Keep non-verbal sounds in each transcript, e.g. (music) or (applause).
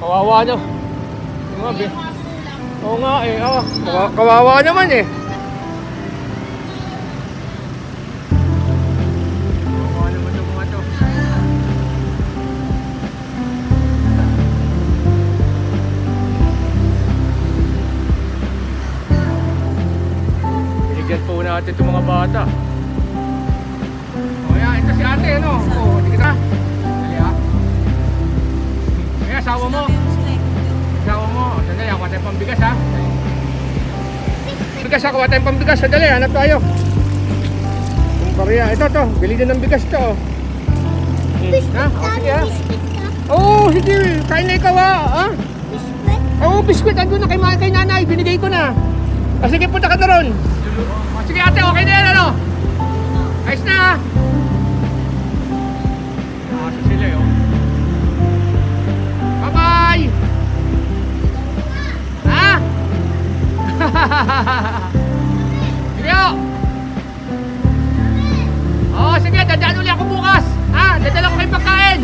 Kawawa nyo. Yung mga bi- Oo nga eh. Oh, kawa- kawawa naman eh. Kawawa naman yung mga to. Natin itong mga bata. O yan, ito si ate, ano? O, asawa mo. Asawa mo. Sandali, ako tayo pambigas ha. Bigas ako, tayong pambigas. Sandali, hanap tayo. Yung Korea, ito to. Bili din ng bigas to. Hmm. Ha? O, sige ha. Oo, oh, sige. Kain na ikaw ha. ha? Oo, biskwit. Andun na kay, ma- kay nanay. Binigay ko na. O, sige, punta ka na ron. O, sige ate, okay na yan ano? Ayos na ha. (laughs) sige o. Oo, sige, dadaan uli ako bukas. Ha? Dadala ko kayo pagkain.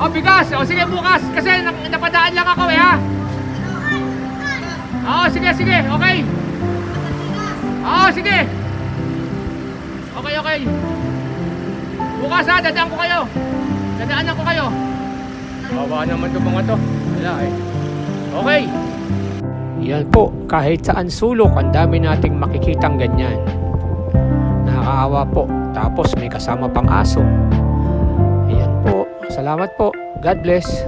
O, bigas. O, sige, bukas. Kasi nap- napadaan lang ako eh, ha? Oo, sige, sige. Okay. Oo, sige. Okay, okay. Bukas ha, dadaan ko kayo. Dadaanan ko kayo. Bawa naman itong mga to. Wala eh. Okay. Yan po, kahit saan sulok, ang dami nating makikitang ganyan. Nakakaawa po. Tapos may kasama pang aso. Ayan po. Salamat po. God bless.